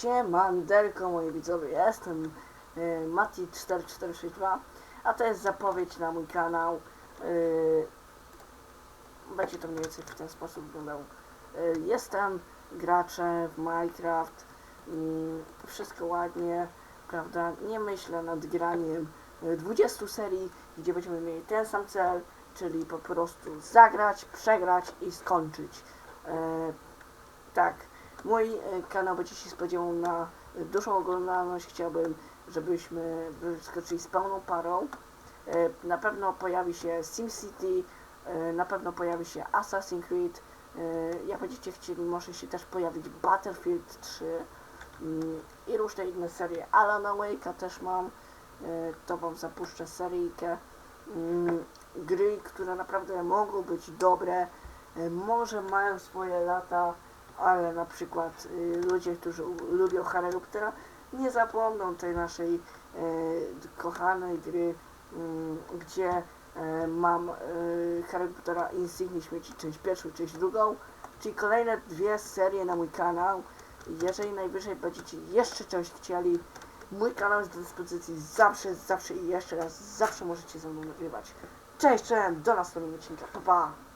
Siemanderko moi widzowie, jestem y, Mati4462, a to jest zapowiedź na mój kanał. Y, będzie to mniej więcej w ten sposób wyglądał. Y, jestem graczem w Minecraft, y, wszystko ładnie, prawda? Nie myślę nad graniem y, 20 serii, gdzie będziemy mieli ten sam cel, czyli po prostu zagrać, przegrać i skończyć. Y, tak. Mój e, kanał będzie się spodziewał na e, dużą oglądalność. Chciałbym, żebyśmy wyskoczyli z pełną parą. E, Na pewno pojawi się SimCity, na pewno pojawi się Assassin's Creed. Jak będziecie chcieli, może się też pojawić Battlefield 3 mm, i różne inne serie. Alana Wake'a też mam, to wam zapuszczę seryjkę. Mm, Gry, które naprawdę mogą być dobre, może mają swoje lata, ale na przykład y, ludzie, którzy lubią Harry Pottera, nie zapomną tej naszej e, kochanej gry, mm, gdzie e, mam e, Harry Pottera Insignia Śmieci, część pierwszą, część drugą, czyli kolejne dwie serie na mój kanał. Jeżeli najwyżej będziecie jeszcze coś chcieli, mój kanał jest do dyspozycji zawsze, zawsze i jeszcze raz, zawsze możecie ze mną nagrywać. Cześć, cześć, do następnego odcinka, pa pa!